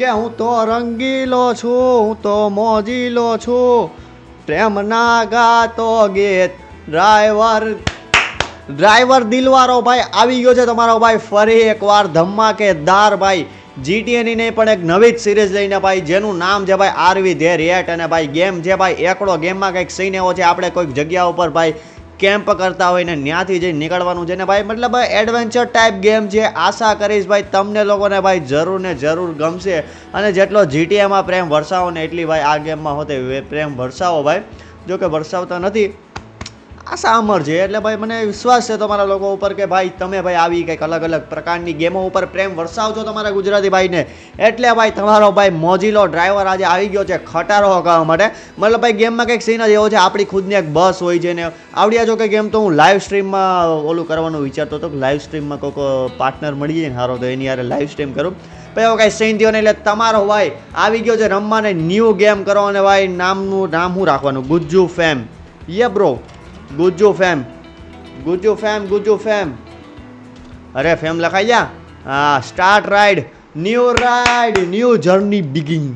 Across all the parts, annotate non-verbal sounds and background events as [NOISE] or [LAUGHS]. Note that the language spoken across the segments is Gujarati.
કે હું તો રંગીલો છું, હું તો મોજીલો છું. પ્રેમના ગાતો ગીત. ડ્રાઈવર ડ્રાઈવર દિલવારો ભાઈ, આવી ગયો છે તમારો ભાઈ ફરી એકવાર ધમાકેદાર ભાઈ. જીટીએની નહીં, પણ એક નવી જ સિરીઝ લઈને ભાઈ, જેનું નામ છે ભાઈ આરવી ધેર યેટ અને ભાઈ ગેમ છે ભાઈ, એકડો ગેમમાં કંઈક સીન એવો છે. આપણે કોઈક જગ્યા ઉપર ભાઈ કેમ્પ કરતા હોય ને ત્યાંથી જઈ નીકળવાનું છે. ને ભાઈ, મતલબ એડવેન્ચર ટાઈપ ગેમ છે. આશા કરીશ ભાઈ, તમને લોકોને ભાઈ જરૂર ને જરૂર ગમશે. અને જેટલો જીટીએમાં પ્રેમ વરસાવો ને એટલી ભાઈ આ ગેમમાં હોતે પ્રેમ વરસાવો ભાઈ. જો કે વરસાવતા નથી. આશા અમર છે, એટલે ભાઈ મને વિશ્વાસ છે તમારા લોકો ઉપર કે ભાઈ તમે ભાઈ આવી કંઈક અલગ અલગ પ્રકારની ગેમો ઉપર પ્રેમ વરસાવજો તમારા ગુજરાતી ભાઈને. એટલે ભાઈ તમારો ભાઈ મોજીલો ડ્રાઈવર આજે આવી ગયો છે ખટારો હકાવવા માટે. મતલબ ભાઈ ગેમમાં કંઈક સીન જ એવો છે, આપણી ખુદની એક બસ હોય છે ને. આવડ્યા જો કે ગેમ તો હું લાઈવ સ્ટ્રીમમાં ઓલું કરવાનું વિચારતો હતો કે લાઈવ સ્ટ્રીમમાં કોઈક પાર્ટનર મળી જાય ને સારો તો એની યારે લાઈવ સ્ટ્રીમ કરું. પછી એવો કાંઈ સીન થયો ને એટલે તમારો ભાઈ આવી ગયો છે રમવાને ન્યૂ ગેમ કરો અને ભાઈ. નામનું, નામ શું રાખવાનું, ગુજ્જુ ફેમ યે bro Gujju fame Gujju fame Gujju fame અરે ફેમ લખાઈ જા હા start ride new ride new journey beginning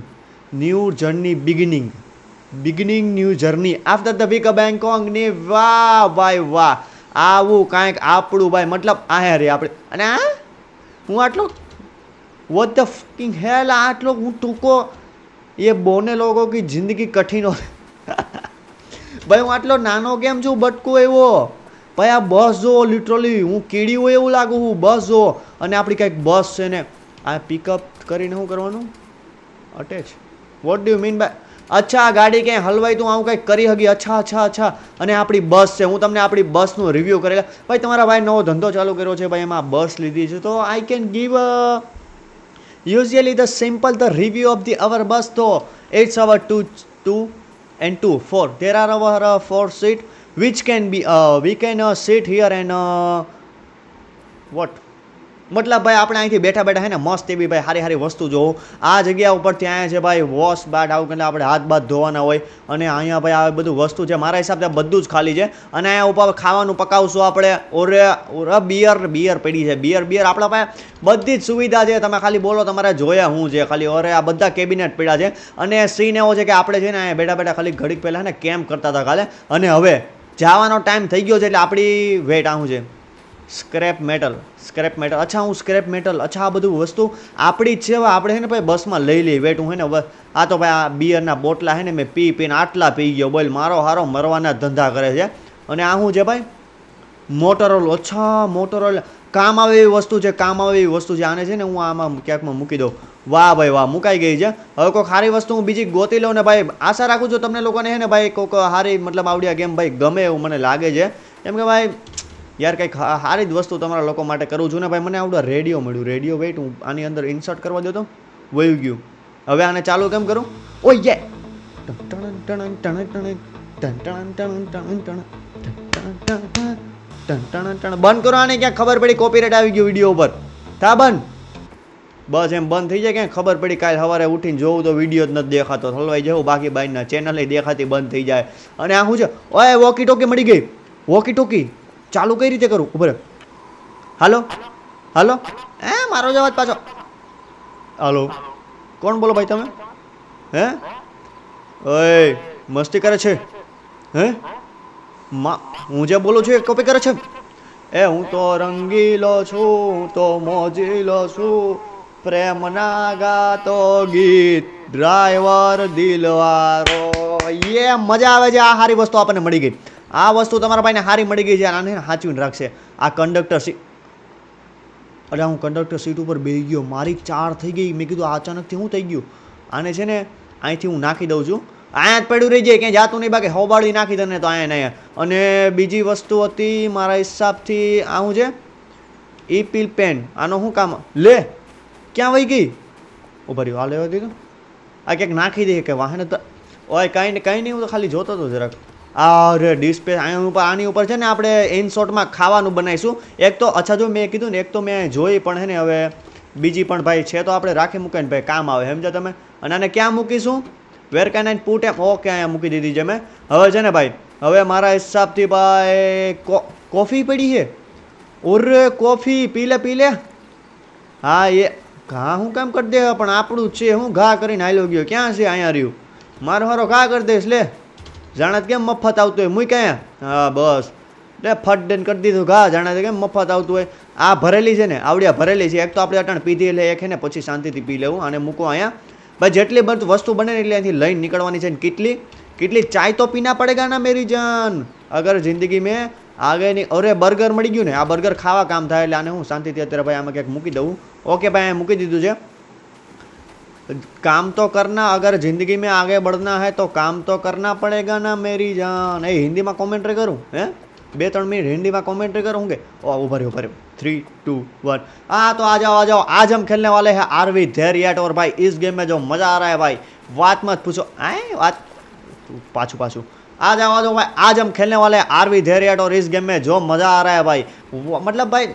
new journey beginning beginning new journey after the week બેંગકોંગની વાહ ભાઈ વાહ આવું કાંઈક આપણું ભાઈ મતલબ આ રે આપણે અને આ હું આટલો વોટ ધ ફિંગ હેલ આટલો હું ટૂંકો એ બોને લોકો કી જિંદગી કઠિન હો ભાઈ, હું આટલો નાનો કેમ છું બટકો એવો? ભાઈ, આ બસ જો લિટરલી હું કીડી હોય એવું લાગુ હું બસ જો અને આપણી કંઈક બસ છે ને, આ પિકઅપ કરીને શું કરવાનું? Attach. What do mean by અચ્છા ગાડી ક્યાંય હલવાઈ તું, આવું કંઈક કરી હકી અચ્છા અચ્છા અચ્છા. અને આપણી બસ છે, હું તમને આપણી બસનું રિવ્યૂ કરેલા. ભાઈ, તમારા ભાઈ નવો ધંધો ચાલુ કર્યો છે, ભાઈ, એમાં બસ લીધી છે. તો I can give usually the simple the review of the our bus તો it's our two two and two four. There are our uh, four seat which can be uh, we can uh, sit here and uh, what મતલબ ભાઈ આપણે અહીંથી બેઠા બેઠા હે ને, મસ્ત એવી ભાઈ સારી સારી વસ્તુ જોવો. આ જગ્યા ઉપર ત્યાં છે ભાઈ, વોશ બાટ આવું કે આપણે હાથ બાથ ધોવાના હોય. અને અહીંયા ભાઈ આ બધું વસ્તુ છે, મારા હિસાબે બધું જ ખાલી છે. અને અહીંયા ઉપર ખાવાનું પકાવશું આપણે. ઓરે ઓરે બિયર બિયર પડી છે બિયર બિયર આપણા પાસે બધી જ સુવિધા છે. તમે ખાલી બોલો, તમારે જોયા હું છે ખાલી. ઓરે આ બધા કેબિનેટ પડ્યા છે. અને સીન એવો છે કે આપણે છે ને અહીંયા બેઠા બેઠા ખાલી ઘડીક પહેલાં ને કેમ્પ કરતા હતા કાલે. અને હવે જવાનો ટાઈમ થઈ ગયો છે, એટલે આપણી વેટ આવું છે. Scrap metal scrap metal. અચ્છા, હું સ્ક્રેપ મેટલ, અચ્છા, આ બધું વસ્તુ આપણી જ છે આપણે છે ને ભાઈ બસમાં લઈ લઈ વેટ હું હે ને આ તો ભાઈ આ બિયરના બોટલા હે ને મેં પી પીને આટલા પી ગયો, બોલ, મારો હારો મરવાના ધંધા કરે છે. અને આ શું છે ભાઈ? મોટરોલ, અચ્છા, મોટરોલ. કામ આવે એવી વસ્તુ છે, કામ આવે એવી વસ્તુ છે. આને છે ને હું આમાં ક્યાંકમાં મૂકી દઉં. વાહ ભાઈ વાહ, મુકાઈ ગઈ છે. હવે કોઈ સારી વસ્તુ હું બીજી ગોતી લઉં ને ભાઈ, આશા રાખું છું તમને લોકોને છે ને ભાઈ કોઈક સારી, મતલબ આવડ્યા ગેમ ભાઈ ગમે એવું મને લાગે છે. કેમ કે ભાઈ યાર કંઈક સારી જ વસ્તુ તમારા લોકો માટે કરું છું ને ભાઈ મને આવડો રેડિયો મળ્યું રેડિયો વેઇટ હું આની અંદર ઇન્સર્ટ કરવા દો તો વયું ગયું હવે આને ચાલુ કેમ કરું ઓ યે બંધ કરો આને ક્યાંક ખબર પડી કોપીરાઇટ આવી ગયું વીડિયો ઉપર થા બંધ બસ એમ બંધ થઈ જાય ક્યાંક ખબર પડી કાલે સવારે ઉઠીને જોઉં તો વીડિયો જ નથી દેખાતો હલવાઈ જવું બાકી બાઈના ચેનલ દેખાતી બંધ થઈ જાય અને આ શું છે ઓય વોકી ટોકી મળી ગઈ વોકી ટોકી ચાલુ કઈ રીતે કરું? ઉભરે હાલો? હાલો? એ મારો જ અવાજ પાછો. હાલો? કોણ બોલો ભાઈ તમે? હે? ઓય, મસ્તી કરે છે? હે? મા, હું જે બોલું છું એ કોપી કરે છે? એ, હું તો રંગીલો છું, હું તો મોજીલો છું. પ્રેમના ગાતો ગીત ડ્રાઈવર દિલવારો. યે, મજા આવે છે, આ સારી વસ્તુ આપણને મળી ગઈ. આ વસ્તુ તમારા ભાઈને સારી મળી ગઈ છે, આને સાચવીને રાખશે. આ કંડક્ટર સીટ અરે હું કંડક્ટર સીટ ઉપર બેસી ગયો. મારી ચાર થઈ ગઈ. મેં કીધું અચાનકથી શું થઈ ગયું. આને છે ને અહીંથી હું નાખી દઉં છું. અહીંયા જ પડ્યું રહી જાય ક્યાંય જાતું નહીં, બાકી હોબાળી નાખી તને તો અહીંયા નહીં અને બીજી વસ્તુ હતી મારા હિસાબથી આ હું છે. ઈ પેન આનો શું કામ? લે, ક્યાં વહી ગઈ? ઊભા રહ્યો. આ લેવા દીધું? આ ક્યાંક નાખી દઈએ કે વાહન તો ઓય, કાંઈ કાંઈ નહીં, હું તો ખાલી જોતો હતો જરાક. ડિસ્પ્લે આની ઉપર આની ઉપર છે ને આપણે ઇન શોર્ટમાં ખાવાનું બનાવીશું. એક તો અચ્છા, જો મેં કીધું ને, એક તો મેં જોઈ પણ હે ને, હવે બીજી પણ ભાઈ છે, તો આપણે રાખી મૂકે ને ભાઈ, કામ આવે, સમજો તમે? અને આને ક્યાં મૂકીશું? Where can I put M okay, અહીંયા મૂકી દીધી છે મેં. હવે છે ને ભાઈ, હવે મારા હિસાબથી ભાઈ કોફી પડી છે? ઓરે કોફી પી લે પી લે હા, એ ઘા હું કેમ કરી દે? પણ આપણું છે, હું ઘા કરીને હાલ્યો ગયો. ક્યાં છે અહીંયા રહ્યું? મારો મારો ઘા કરી દઈશ, લે. જાણે કેમ મફત આવતું હોય? મુઈ ક્યાં? હા, બસ. એટલે ફટ દઈને કરી દીધું. ઘા, જાણે કેમ મફત આવતું હોય? આ ભરેલી છે ને, આવડિયા ભરેલી છે. એક તો આપણે અટાણ પીધી એટલે એક ને, પછી શાંતિથી પી લેવું અને મૂકો અહીંયા. ભાઈ, જેટલી બધું વસ્તુ બને એટલે અહીંથી લઈને નીકળવાની છે ને કેટલી? કેટલી ચાય તો પીના પડેગા ના મેરી જાન અગર જિંદગી મેં આગળની, અરે, બર્ગર મળી ગયું ને, આ બર્ગર ખાવા કામ થાય એટલે આને હું શાંતિથી અત્યારે ભાઈ આમાં ક્યાંક મૂકી દઉં. ઓકે, ભાઈ મૂકી દીધું છે. काम तो करना, अगर ज़िंदगी में आगे बढ़ना है तो काम તો કરના પડેગા ના મેરી જાન એ હિન્દીમાં કોમેન્ટ્રી કરું હે बे ત્રણ मिनट, हिंदी में कॉमेंट्री करूँगे ओ, उभर उभर थ्री टू वन हाँ तो आ जाओ आ जाओ। आज हम खेलने वाले हैं आरवी धैर्यट और भाई, इस गेम में जो मज़ा आ रहा है भाई, बात मत पूछो। आए, बात पाछू पाछू। आ जाओ आ जाओ भाई, आज हम खेलने वाले हैं आरवी धैर्यट और इस गेम में जो मज़ा आ रहा है भाई मतलब भाई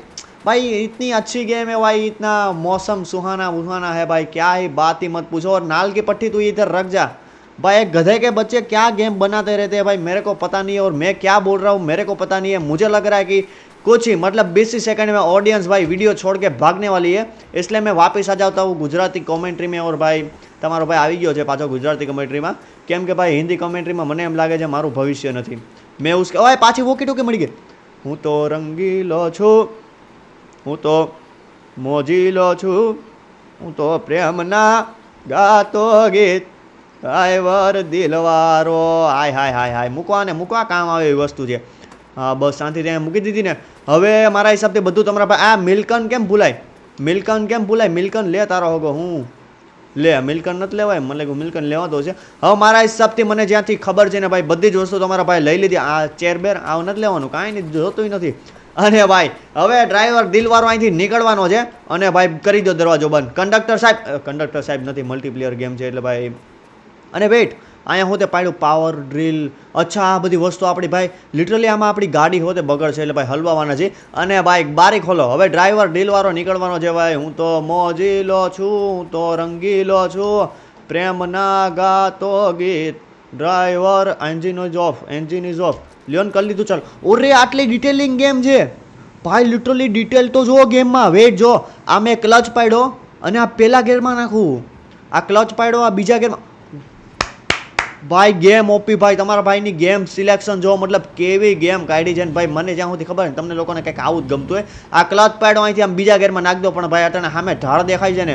भाई इतनी अच्छी गेम है भाई इतना मौसम सुहाना बुहाना है भाई क्या ही बात ही मत पूछो और नाल की पट्टी तू इधर रख जा भाई एक गधे के बच्चे क्या गेम बनाते रहते हैं भाई मेरे को पता नहीं है और मैं क्या बोल रहा हूँ मेरे को पता नहीं है मुझे लग रहा है कि कुछ ही मतलब बीस ही सेकंड में ऑडियंस भाई वीडियो छोड़ के भागने वाली है इसलिए मैं वापस आ जाता हूँ गुजराती कॉमेंट्री में और ભાઈ તમારો ભાઈ આવી ગયો છે પાછો ગુજરાતી કોમેન્ટ્રીમાં કેમ કે ભાઈ હિન્દી કોમેન્ટ્રીમાં મને એમ લાગે છે મારું ભવિષ્ય નથી મેં ઉસ ઓય પાછી વોકી ટોકી મળી ગઈ હું તો રંગીલો છું હું તો મોજીલો છું. હું તો પ્રેમના ગાતો ગીત. ડ્રાઈવર, દિલવારો. હાય હાય હાય હાય. મૂકવા ને મૂકવા કામ આવે એવી વસ્તુ છે. હા, બસ શાંતિ ત્યાં મૂકી દીધી ને. હવે મારા હિસાબથી બધું તમારા પાસે આ મિલ્કન કેમ ભૂલાય? મિલ્કન કેમ ભૂલાય? મિલ્કન લે તારો હોગો, હું. લે, મિલ્કન નથી લેવાય. મને લાગ્યું મિલ્કન લેવા દો છે. હવે મારા હિસાબથી મને જ્યાંથી ખબર છે ને ભાઈ બધી જ વસ્તુ તમારા ભાઈ લઈ લીધી. આ ચેર બેર આવ નથી લેવાનું. કાંઈ નહીં જોતું નથી. અને ભાઈ, હવે ડ્રાઈવર દિલવારો અહીંથી નીકળવાનો છે. અને ભાઈ, કરી દો દરવાજો બંધ. કંડક્ટર સાહેબ કંડક્ટર સાહેબ નથી મલ્ટીપ્લેયર ગેમ છે એટલે ભાઈ. અને વેઇટ અહીંયા હોતે પાડ્યું પાવર ડ્રીલ અચ્છા, આ બધી વસ્તુ આપણી ભાઈ લિટરલી આમાં આપણી ગાડી હોતે બગડશે એટલે ભાઈ હલવાવાના છે અને ભાઈ બારી ખોલો. હવે ડ્રાઈવર ડીલવાળો નીકળવાનો છે ભાઈ. હું તો મોજીલો છું, હું તો રંગીલો છું. પ્રેમ ના ગાતો ગીત. Driver engine is off engine is off Leon, કરી લીધું, ચાલ. ઓરે, આટલી ડિટેલિંગ ગેમ છે. ભાઈ લિટરલી ડિટેલ તો જુઓ ગેમમાં વેટ, જો. આ મેં ક્લચ પાડ્યો અને આ પહેલા ગેરમાં નાખું. આ ક્લચ પાડ્યો, આ બીજા ગેરમાં. ભાઈ ગેમ ઓપી ભાઈ, તમારા ભાઈની ગેમ સિલેક્શન જો મતલબ કેવી ગેમ કાઢી છે ને ભાઈ, મને જ્યાં સુધી ખબર ને, તમને લોકોને કંઈક આવું જ ગમતું હોય. આ ક્લચ પેડો અહીંથી આમ બીજા ગેરમાં નાખ દો, પણ ભાઈ અત્યારે સામે ઢાળ દેખાય છે ને.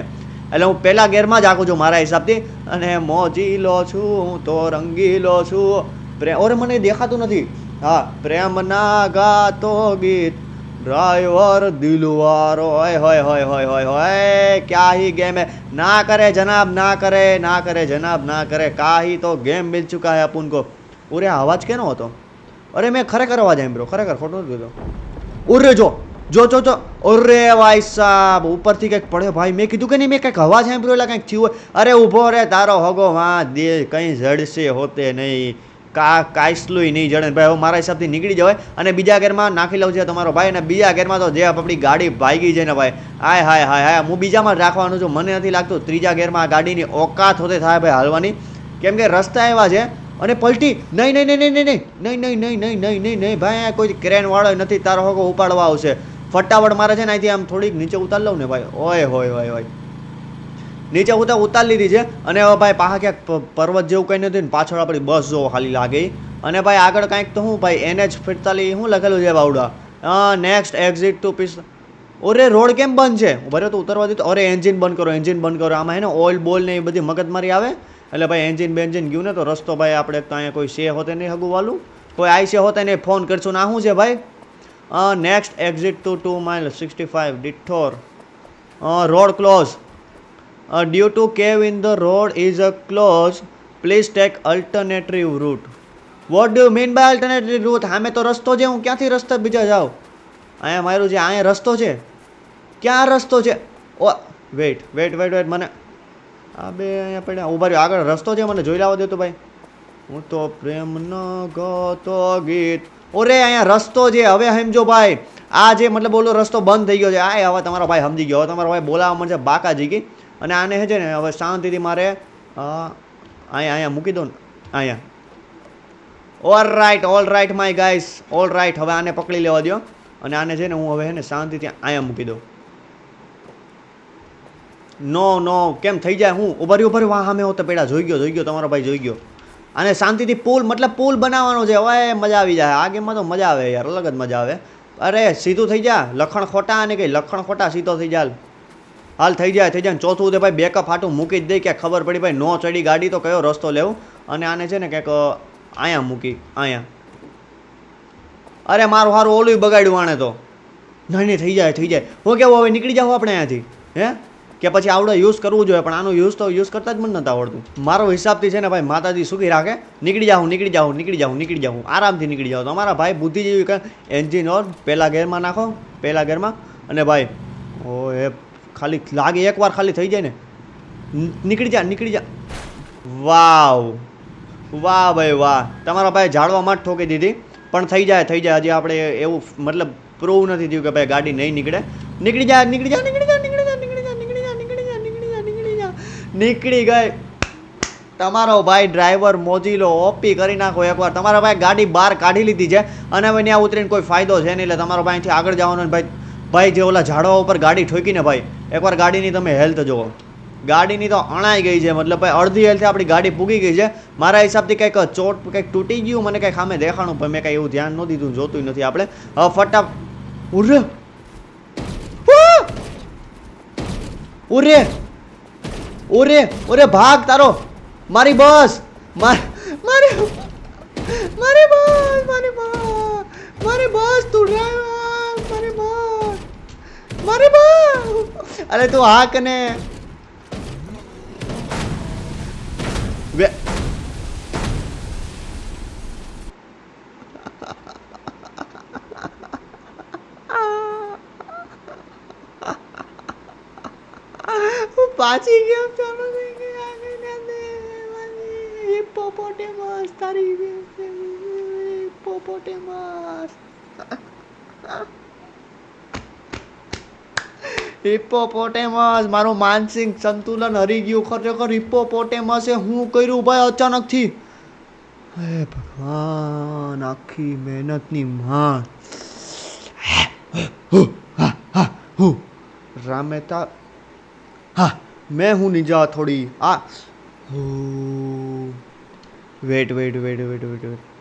એટલે હું પહેલા ગેરમાં જ આખું છું મારા હિસાબથી. અને મોજીલો છું, હું તો રંગીલો છું. પ્રેમ ઓરે, મને દેખાતું નથી. હા પ્રેમના ગાતો ગીત ડ્રાઈવર દિલવારો હોય હોય હોય હોય હોય હોય क्या ही गेम है ना करे जनाब ना करे ना करे जनाब ना करे का ही तो गेम मिल चुका है अपन को ઉરે આ અવાજ કેનો હતો અરે મેં ખરેખર અવાજ સાંભળ્યો ખરેખર ખોટો નથી કીધો ઉરે જો જો જો જો અરે ભાઈ સાહેબ ઉપરથી કંઈક પડ્યો ભાઈ મેં કીધું કે નહીં મેં કંઈક અવાજ સાંભળ્યો એટલે કંઈક થયું હોય અરે ઊભો રે તારો હગો માં દે કંઈ જડશે હોતે નહીં કા કાંઈસલુય નહીં જડે ભાઈ હવે મારા હિસાબથી નીકળી જવાય અને બીજા ગેરમાં નાખી લઉં છે તમારો ભાઈ અને બીજા ગેરમાં તો જે આપણી ગાડી ભાગી છે ને ભાઈ હાય હાય હાય હાય હું બીજામાં રાખવાનું છું મને નથી લાગતું ત્રીજા ગેરમાં આ ગાડીની ઓકાત હોતે થાય ભાઈ હાલવાની કેમ કે રસ્તા એવા છે અને પલટી નહીં નહીં નહીં નહીં નહીં નહીં નહીં નહીં નહીં નહીં નહીં નહીં ભાઈ કોઈ ક્રેનવાળો નથી તારો હોકો ઉપાડવા આવશે ફટાફટ મારે છે ને અહીંથી આમ થોડીક નીચે ઉતાર લઉં ને ભાઈ ઓય હોય હોય હોય નીચે ઉતાર ઉતારી લીધી છે. અને હવે ભાઈ પાછા ક્યાંક પર્વત જેવું કંઈ નથી ને પાછળ આપણી બસ જો ખાલી લાગે. અને ભાઈ આગળ કાંઈક તો હું ભાઈ એનએચ ફિરતાલી શું લખેલું છે બાવડા? નેક્સ્ટ એક્ઝિટ ટુ પીસ ઓરે રોડ કેમ બંધ છે? ભરે તો ઉતરવા દીધું અરે એન્જિન બંધ કરો એન્જિન બંધ કરો. આમાં હે ને ઓઇલ બોલ ને એ બધી મગજમારી આવે. એટલે ભાઈ એન્જિન બેન્જિન ગયું ને તો રસ્તો ભાઈ આપણે તો અહીંયા કોઈ સે હોતે નહીં હગું વાલું કોઈ આઈ સે હોતે નહીં, ફોન કરશું. ના, શું છે ભાઈ? Next exit to two mile sixty five ડિઠોર road close due to cave in the road is a close please take alternative route what do mean by alternative route સામે તો રસ્તો છે હું ક્યાંથી રસ્તા બીજા જાઉં? અહીંયા મારું છે અહીંયા રસ્તો છે. ક્યાં રસ્તો છે? ઓ વેઇટ વેઇટ વેઇટ વેઇટ મને આ બે અહીંયા પડ્યા. ઊભા રહ્યો. આગળ રસ્તો છે, મને જોઈ લાવો દે તો ભાઈ. હું તો પ્રેમ ન ગતો. ગીત ઓરે, અહીંયા રસ્તો છે. હવે સમજો ભાઈ, આ જે, મતલબ બોલો રસ્તો બંધ થઈ ગયો છે. આ હવે તમારો ભાઈ સમજી ગયો. હવે તમારો ભાઈ બોલાવવા મળશે બાકા જીકી અને આને છે ને, હવે શાંતિથી મારે અહીંયા અહીંયા મૂકી દો ને, અહીંયા. All right all right my guys all right હવે આને પકડી લેવા દો અને આને છે ને, હું હવે છે ને શાંતિથી અહીંયા મૂકી દઉં. નો નો કેમ થઈ જાય? હું ઉભરી ઉભરી વાહ સામે હોતે પેડા જોઈ ગયો જોઈ ગયો, તમારો ભાઈ જોઈ ગયો. અને શાંતિથી પુલ મતલબ પુલ બનાવવાનો છે. હવે મજા આવી જાય. આ ગેમમાં તો મજા આવે યાર, અલગ જ મજા આવે. અરે, સીધું થઈ જા. લખણ ખોટા અને કંઈ, લખણ ખોટા સીધો થઈ જા. હાલ થઈ જાય થઈ જાય ચોથું તે ભાઈ બેકઅપ હાટું મૂકી જ દે કે ખબર પડી ભાઈ નો ચડી ગાડી તો કયો રસ્તો લેવું? અને આને છે ને કંઈક અહીંયા મૂકી, અહીંયા. અરે મારું હારું ઓલું બગાડ્યું આણે તો. નહીં થઈ જાય થઈ જાય. હું કેવું, હવે નીકળી જાઉં આપણે અહીંયાથી? હે? કે પછી આવડે યુઝ કરવું જોઈએ, પણ આનો યુઝ તો યુઝ કરતા જ મને નથી આવડતું. મારો હિસાબથી છે ને ભાઈ માતાજી સુખી રાખે. નીકળી જાઉં નીકળી જાઉં નીકળી જાઉં નીકળી જાઉં. આરામથી નીકળી જાઉં. તમારા ભાઈ બુદ્ધિ જેવી કે એન્જિન ઓર પહેલા ગેરમાં નાખો પહેલાં ગેરમાં અને ભાઈ ઓ એ ખાલી લાગે એકવાર ખાલી થઈ જાય ને નીકળી જા નીકળી જા. વાવ, વાહ ભાઈ વાહ. તમારા ભાઈ ઝાડવામાં જ ઠોકી દીધી. પણ થઈ જાય થઈ જાય. હજી આપણે એવું મતલબ પ્રૂવ નથી થયું કે ભાઈ ગાડી નહીં નીકળે. નીકળી જા નીકળી જા નીકળી જા નીકળી જા નીકળી જા નીકળી જા નીકળી જા નીકળી જા નીકળી જા. નીકળી ગઈ. તમારો ભાઈ ડ્રાઈવર મોજીલો ઓપી કરી નાખો એકવાર. તમારા ભાઈ ગાડી બહાર કાઢી લીધી છે. અને હવે ત્યાં ઉતરીને કોઈ ફાયદો છે નહીં, એટલે તમારો ભાઈ આગળ જવાનો ભાઈ ભાઈ, જે ઓલા ઝાડવા ઉપર ગાડી ઠોકીને ભાઈ, એકવાર ગાડીની તમે હેલ્થ જુઓ. ગાડીની તો અણાઈ ગઈ છે, મતલબ ભાઈ, અડધી હેલ્થે આપણી ગાડી પૂગી ગઈ છે. મારા હિસાબથી કંઈક ચોટ, કંઈક તૂટી ગયું, મને કંઈક સામે દેખાણું, પણ મેં કંઈ એવું ધ્યાન ન દીધું, જોતું નથી આપણે. હવે ફટા ઉરે! ઉરે! ઓરે ઓરે ભાગ તારો. મારી બસ. માર મારી બસ મારી બસ. મારી બસ તું ડ્રાઈવર મારી અરે તું હા ને. વે પાછી ગેમ ચાલુ થઈ ગઈ આગળ હિપ્પોપોટેમસ તારી હિપ્પોપોટેમસ હિપ્પોપોટેમસ મારું માનસિક સંતુલન હરી ગયું. ખરેખર હિપ્પોપોટેમસે હું કર્યું ભાઈ અચાનકથી? હે ભગવાન, આખી મહેનતની માં રામેતા, હા, મેં હું નિજા થોડી. આ. Wait wait wait wait wait wait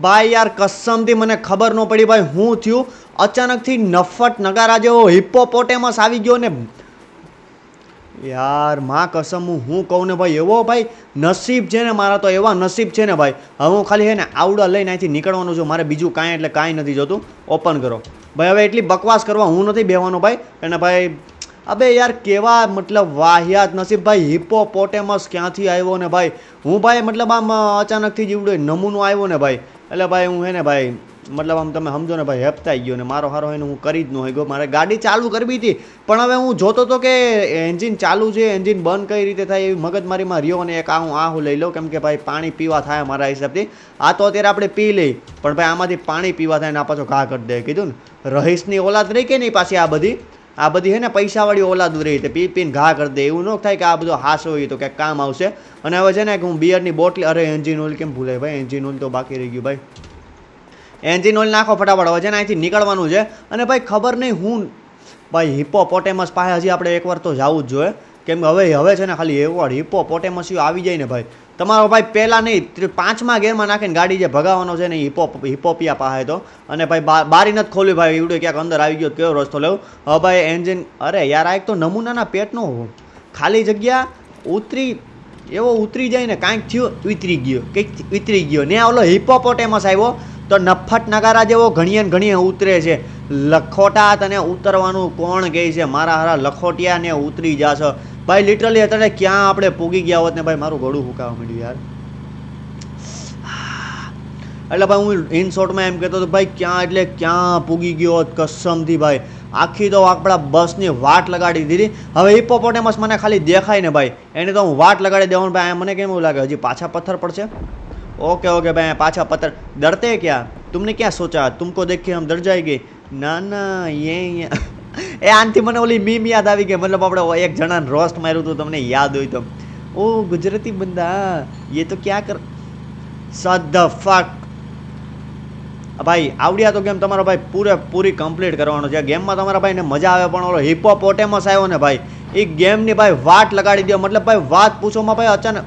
ભાઈ યાર, કસમથી મને ખબર ન પડી ભાઈ, હું થયું અચાનકથી નફટ નગારા જેવો હિપ્પોપોટેમસ આવી ગયો ને. યાર, માં કસમ, હું હું કહું ને ભાઈ, એવો ભાઈ નસીબ છે ને મારા તો, એવા નસીબ છે ને ભાઈ. હવે હું ખાલી હે ને આવડા લઈને અહીંથી નીકળવાનું છું, મારે બીજું કાંઈ એટલે કાંઈ નથી જોતું. ઓપન કરો. ભાઈ, હવે એટલી બકવાસ કરવા હું નથી બેવાનો ભાઈ. અને ભાઈ, અબે યાર, કેવા મતલબ વાહિયાત નસીબ ભાઈ હિપ્પોપોટેમસ ક્યાંથી આવ્યો ને ભાઈ? હું ભાઈ, મતલબ આમ અચાનકથી જીવડો નમૂનો આવ્યો ને ભાઈ. એટલે ભાઈ હું હે ને ભાઈ, મતલબ આમ તમે સમજો ને ભાઈ, હેપતાઈ ગયો ને મારો હારો એને હું કરી જ ન હોય ગયો મારે ગાડી ચાલુ કરવી હતી, પણ હવે હું જોતો હતો કે એન્જિન ચાલુ છે, એન્જિન બંધ કઈ રીતે થાય એવી મગજમારીમાં રહ્યો અને એક આ હું આ હું લઈ લઉં કેમ કે ભાઈ પાણી પીવા થાય મારા હિસાબથી. આ તો અત્યારે આપણે પી લઈ, પણ ભાઈ આમાંથી પાણી પીવા થાય ને આ પાછો ઘા કરી દે, કીધું ને. રહીશની ઓલાદ રહી કે નહીં પાછી આ બધી? આ બધી હે ને પૈસાવાળી ઓલાદ રહી તે પી પીને ઘા કરી દે. એવું ન થાય કે આ બધો હાસ હોય તો ક્યાંક કામ આવશે. અને હવે છે ને કે હું બિયરની બોટલી અરે એન્જિન ઓઇલ કેમ ભૂલાય ભાઈ? એન્જિન ઓઇલ તો બાકી રહી ગયું ભાઈ. એન્જિન ઓઇલ નાખો ફટાફટ. હવે છે ને અહીંથી નીકળવાનું છે. અને ભાઈ ખબર નહીં હું ભાઈ હિપ્પોપોટેમસ પાસે હજી આપણે એકવાર તો જવું જ જોઈએ. કેમ હવે હવે છે ને ખાલી એકવાર હિપ્પોપોટેમસ આવી જાય ને ભાઈ. તમારો ભાઈ પહેલાં નહીં પાંચમા ગેરમાં નાખીને ગાડી જે ભગાવવાનો છે ને હિપોપ હિપોપિયા પાસે તો. અને ભાઈ બારી નથી ખોલ્યું ભાઈ એવડો ક્યાંક અંદર આવી ગયો કયો રસ્તો લેવો. હવે ભાઈ એન્જિન અરે યાર, આ એક તો નમૂનાના પેટનો ખાલી જગ્યા ઉતરી, એવો ઉતરી જાય ને કાંઈક થયું, ઉતરી ગયો, કંઈક ઉતરી ગયો. ને ઓલો હિપોપોટેમસ આવ્યો, તો નફટ નગારા જેવો ઘણીએ ઘણીએ ઉતરે છે. લખોટા તને ઉતરવાનું કોણ કહે છે? મારા હારા લખોટિયા ને ઉતરી જાશો. ભાઈ લિટરલી અત્યારે ક્યાં આપણે પૂગી ગયા હોત ને ભાઈ, મારું ગળું હુકાવા માંડ્યું યાર. એટલે ભાઈ, હું ઇન શોર્ટમાં એમ કહેતો હતો, ભાઈ, ક્યાં એટલે ક્યાં પૂગી ગયો હોત? કસમથી ભાઈ. આખી તો આપણા બસની વાટ લગાડી દીધી. હવે હિપોપોટેમસ મને ખાલી દેખાય ને ભાઈ. એને તો હું વાટ લગાડી દેવાનું ભાઈ મને કેમ એવું લાગે? હજી પાછા પથ્થર પડશે? ઓકે ઓકે ભાઈ પાછા પથ્થર. ડરતે ક્યાં? તમને ક્યાં સોચા? તુમકો દેખીએ આમ ડર જાયગે ના ના, અહીંયા યે એ આનથી મને ઓલી મીમ યાદ આવી ગઈ. મતલબ આપણે એક જણાને રોસ્ટ માર્યું હતું તમને યાદ હોય તો. ઓ ગુજરાતી બંદા એ તો ક્યાં કર? સદ ફક ભાઈ, આવડ્યા તો ગેમ તમારો ભાઈ પૂરે પૂરી કમ્પ્લીટ કરવાનો છે? ગેમમાં તમારા ભાઈને મજા આવે, પણ ઓલો હિપોપોટેમસ આવ્યો ને ભાઈ, એ ગેમની ભાઈ વાત લગાડી દો મતલબ ભાઈ વાત પૂછોમાં ભાઈ અચાનક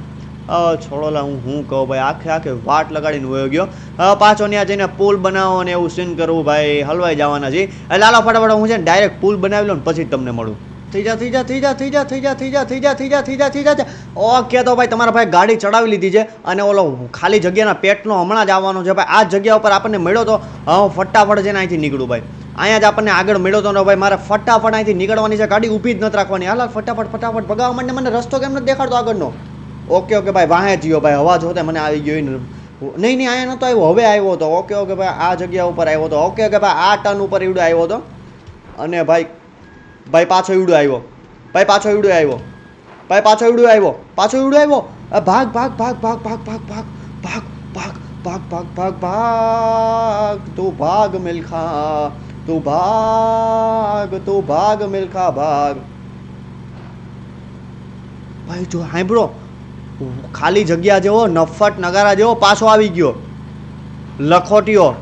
અ, છોડો લા હું હું કહું ભાઈ આખે આખે વાટ લગાડીને વયો ગયો પાછો ત્યાં જઈને પુલ બનાવો ને એવું સીન કરવું ભાઈ હલવાઈ જવાના છે એટલે લાલો ફટાફટ હું છે ને ડાયરેક્ટ પુલ બનાવી લઉં ને પછી તમને મળું થઈ જા થઈ જા થઈ જા થઈ જા થઈ જા થઈ જા થઈ જા થઈ જા થઈ જા થઈ જા ઓકે તો ભાઈ તમારા ભાઈ ગાડી ચડાવી લીધી છે અને ઓલો ખાલી જગ્યાના પેટનો હમણાં જ આવવાનો છે ભાઈ આ જગ્યા ઉપર આપણને મળ્યો તો હા ફટાફટ જઈને અહીંથી નીકળું ભાઈ અહીંયા જ આપણને આગળ મળ્યો તો ને ભાઈ મારે ફટાફટ અહીંથી નીકળવાની છે ગાડી ઊભી જ નથી રાખવાની હાલ ફટાફટ ફટાફટ ભગાવવા માંડે મને રસ્તો કેમ નથી દેખાડતો આગળનો ઓકે ઓકે ભાઈ વાહે જીઓ ભાઈ અવાજ હોતે મને આવી ગયો નહીં નહીં અહીંયા નહોતો આવ્યો હવે આવ્યો હતો ઓકે ઓકે ભાઈ આ જગ્યા ઉપર આવ્યો હતો ઓકે ઓકે ભાઈ આ ટર્ન ઉપર ઈવડો આવ્યો હતો અને ભાઈ ભાઈ પાછો ઈવડો આવ્યો ભાઈ પાછો ઈવડો આવ્યો ભાઈ પાછો ઈવડો આવ્યો પાછો ઈવડો આવ્યો ભાગ ભાગ ભાગ ભાગ ભાગ ભાગ ભાગ ભાગ ભાગ ભાગ ભાગ ભાગ ભાગ તું ભાગ મિલખા તું ભાગ તું ભાગ મિલખા ભાગ ભાઈ જો સાંભળો ખાલી જગ્યા જેવો નફટ નગારા જેવો પાછો આવી ગયો. લખોટીઓ,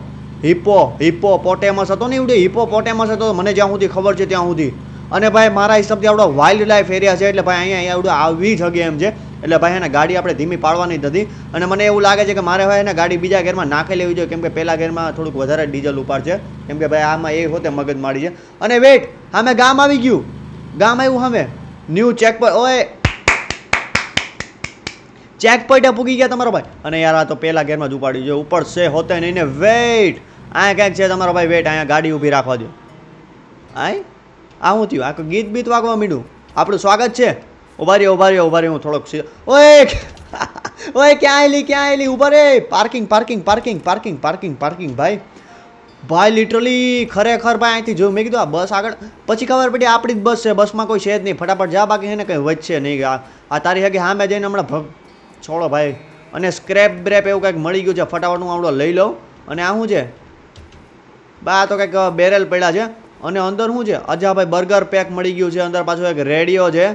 હિપ્પો હિપ્પો પોટેમસ હતો ને એવડે હિપ્પો પોટેમસ હતો, મને જ્યાં સુધી ખબર છે ત્યાં સુધી. અને ભાઈ, મારા હિસાબથી આપણો વાઇલ્ડ લાઈફ એરિયા છે, એટલે ભાઈ અહીંયા આવડે આવી જગ્યા એમ છે. એટલે ભાઈ, એને ગાડી આપણે ધીમી પાડવાની નથી અને મને એવું લાગે છે કે મારે ભાઈ એને ગાડી બીજા ઘેરમાં નાખી લેવી જોઈએ, કેમ કે પહેલા ઘેરમાં થોડુંક વધારે ડીઝલ ઉપાડ છે. કેમ કે ભાઈ, આમાં એ હોતે મગજ મારી છે. અને વેટ સામે ગામ આવી ગયું. ગામ આવ્યું સામે ન્યૂ ચેક પર ઓય ચેક પોઈન્ટે પૂગી ગયા તમારો ભાઈ. અને યાર, આ તો પહેલા ગેરમાં જ ઉપાડ્યું છે. ઉપર છે, હોતે નહીં ને વેઇટ અહીંયા ક્યાંક છે તમારો ભાઈ વેઇટ અહીંયા ગાડી ઊભી રાખવા દો આય? આ હું થયું? આ ગીત બીત વાગવા માંડ્યું? આપણું સ્વાગત છે? ઊભા રહ્યો ઊભા રહ્યો ઊભા રહ્યો. હું થોડોક ઓય [LAUGHS] ઓય, ક્યાં આવેલી ક્યાં આવેલી ઊભા રે. Parking parking parking parking parking parking ભાઈ. ભાઈ લિટરલી ખરેખર ભાઈ, અહીંથી જોયું. મેં કીધું, આ બસ આગળ પછી ખબર પડી, આપણી જ બસ છે. બસમાં કોઈ છે જ નહીં. ફટાફટ જા, બાકી છે ને, કંઈ વચ્ચે નહીં. આ તારી હગે સામે જઈને હમણાં છોડો ભાઈ. અને સ્ક્રેપ બ્રેપ એવું કંઈક મળી ગયું છે ફટાફટ હું આવડો લઈ લઉં. અને આ શું છે? બા તો કંઈક બેરેલ પડ્યા છે. અને અંદર શું છે? અચ્છા ભાઈ બર્ગર પેક મળી ગયું છે, અંદર પાછું એક રેડિયો છે.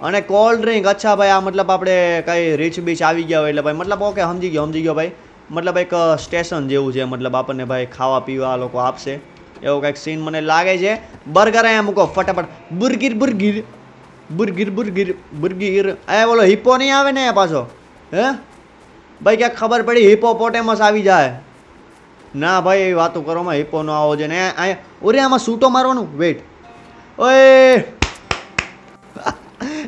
અને કોલ્ડ ડ્રિંક અચ્છા ભાઈ, આ મતલબ આપણે કંઈ રીચ બીચ આવી ગયા હોય એટલે ભાઈ, મતલબ ઓકે સમજી ગયો સમજી ગયો ભાઈ. મતલબ એક સ્ટેશન જેવું છે, મતલબ આપણને ભાઈ ખાવા પીવા આ લોકો આપશે. એવો કંઈક સીન મને લાગે છે. બર્ગર અહીંયા મૂકો, ફટાફટ. બુરગીર બુરગીર. બુરગીર બુરગીર બુરગીર. એ બોલો હિપ્પો નહીં આવે ને પાછો? હે? ભાઈ, ક્યાંક ખબર પડી હિપ્પો પોટેમસ આવી જાય. ના ભાઈ એવી વાતો કરવામાં હિપ્પો ન આવો છે ને. ઓરે, આમાં સૂટો મારવાનું? વેટ ઓય!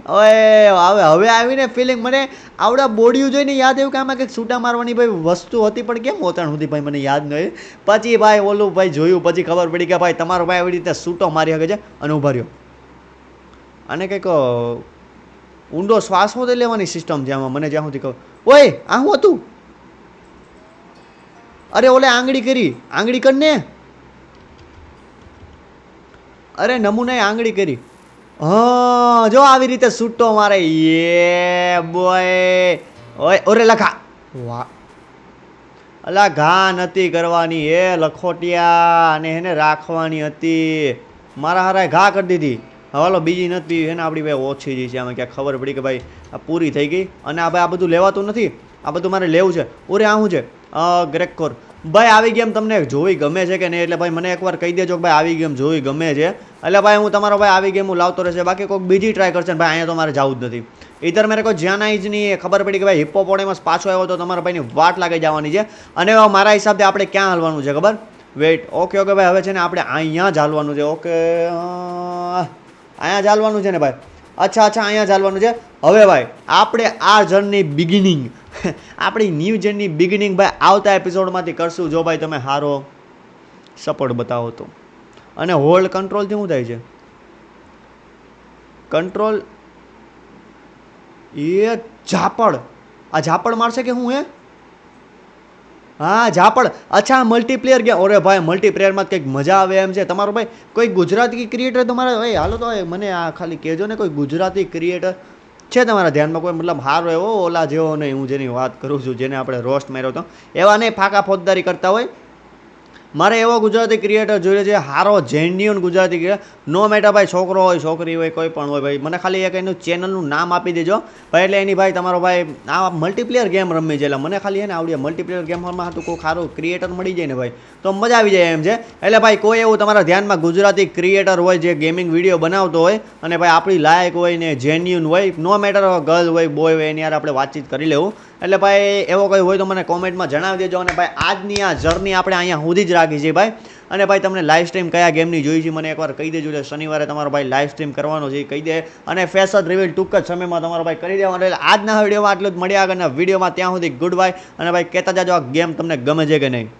ઓય, હવે હવે આવીને ફિલિંગ મને આવડા બોડીયું જોઈને યાદ આવ્યું કે આમાં કંઈક છૂટા મારવાની ભાઈ વસ્તુ હતી, પણ કેમ હોતાણ સુધી ભાઈ મને યાદ નહીં પછી ભાઈ ઓલું ભાઈ જોયું, પછી ખબર પડી કે ભાઈ તમારો ભાઈ આવી રીતે સૂટો મારી શકે છે અને ઊભા રહ્યો. અને કંઈક ઊંડો શ્વાસ હોતે લેવાની સિસ્ટમ છે આમાં મને જ્યાં સુધી કહું ઓય આ શું હતું? અરે ઓલે આંગળી કરી. આંગળી કર ને. અરે નમૂનાએ આંગળી કરી. હા જો આવી રીતે સૂટો મારે. યે બોય ઓય ઓરે લખા વાહ. અલા ઘા નથી કરવાની. એ લખોટિયા અને એને રાખવાની હતી. મારા હારાએ ઘા કરી દીધી. હવે હાલો, બીજી નથી એને આપણી ભાઈ ઓછી જ છે, આમાં ક્યાંક ખબર પડી કે ભાઈ આ પૂરી થઈ ગઈ અને આ ભાઈ આ બધું લેવાતું નથી. આ બધું મારે લેવું છે. ઓરે, આ શું છે? ગ્રેકોર ભાઈ, આવી ગેમ તમને જોવી ગમે છે કે નહીં? એટલે ભાઈ મને એકવાર કહી દેજો કે ભાઈ આવી ગેમ જોવી ગમે છે. એટલે ભાઈ હું તમારો ભાઈ આવી ગેમ હું લાવતો રહેશે. બાકી કોઈક બીજી ટ્રાય કરશે ભાઈ અહીંયા તો મારે જવું જ નથી. ઇધર મેરે કોઈ જ્યાં જ નહીં ખબર પડી કે ભાઈ હિપ્પોપોટેમસ પાછો આવ્યો તો તમારા ભાઈની વાટ લાગી જવાની છે. અને મારા હિસાબથી આપણે ક્યાં હાલવાનું છે, ખબર? વેઇટ ઓકે ઓકે ભાઈ, હવે છે ને આપણે અહીંયા જ હાલવાનું છે. ઓકે અહીંયા ચાલવાનું છે ને ભાઈ? અચ્છા અચ્છા, અહીંયા ચાલવાનું છે. હવે ભાઈ, આપણે આ જર્ની બિગિનિંગ [LAUGHS] આપણી ન્યૂ જર્ની બિગિનિંગ ભાઈ, આવતા એપિસોડમાંથી કરશું. જો ભાઈ તમે સારો સપોર્ટ બતાવો તો. અને હોલ્ડ કંટ્રોલથી શું થાય છે? કંટ્રોલ એ ઝાપડ. આ ઝાપડ મારશે કે હું હે ઝાપડ અચ્છા મલ્ટીપ્લેયર ગેમ. ઓરે ભાઈ મલ્ટીપ્લેયરમાં કંઈક મજા આવે એમ છે. તમારો ભાઈ, કોઈ ગુજરાતી ક્રિએટર તમારે? ભાઈ હાલો તો ભાઈ મને આ ખાલી કહેજો ને, કોઈ ગુજરાતી ક્રિએટર છે તમારા ધ્યાનમાં? કોઈ મતલબ સારો એવો ઓલા જેવો નહીં, હું જેની વાત કરું છું, જેને આપણે રોસ્ટ માર્યો હતો. એવા નહીં ફાકા ફોજદારી કરતા હોય. મારે એવો ગુજરાતી ક્રિએટર જોઈએ છે, હારો જેન્યુન ગુજરાતી નો મેટર ભાઈ, છોકરો હોય, છોકરી હોય, કોઈ પણ હોય ભાઈ. મને ખાલી એક એનું ચેનલનું નામ આપી દેજો. ભાઈ, એટલે એની ભાઈ તમારો ભાઈ, આ મલ્ટીપ્લેયર ગેમ રમી છે. એટલે મને ખાલી એને આવડીએ મલ્ટીપ્લેયર ગેમમાં હતું કોઈ સારું ક્રિએટર મળી જાય ને ભાઈ. તો મજા આવી જાય એમ છે. એટલે ભાઈ, કોઈ એવું તમારા ધ્યાનમાં ગુજરાતી ક્રિએટર હોય જે ગેમિંગ વીડિયો બનાવતો હોય અને ભાઈ આપણી લાયક હોય ને જેન્યુન હોય, નો મેટર ગર્લ હોય બોય હોય, એની યાર આપણે વાતચીત કરી લેવું. એટલે ભાઈ, એવો કંઈ હોય તો મને કોમેન્ટમાં જણાવી દેજો અને ભાઈ, આજની આ જર્ની આપણે અહીંયા સુધી જ રાખી છે ભાઈ. અને ભાઈ, તમને લાઈવ સ્ટ્રીમ કયા ગેમની જોઈ છે, મને એકવાર કહી દેજો. એટલે શનિવારે તમારો ભાઈ લાઈવ સ્ટ્રીમ કરવાનો છે કહી દે. અને ફેસદ રિવીલ ટૂંક જ સમયમાં તમારો ભાઈ કરી દેવાનો. એટલે આજના વિડીયોમાં આટલું જ. મળ્યા આગળના વિડીયોમાં. ત્યાં સુધી ગુડ બાય અને ભાઈ, કહેતા જાજો આ ગેમ તમને ગમે છે કે નહીં.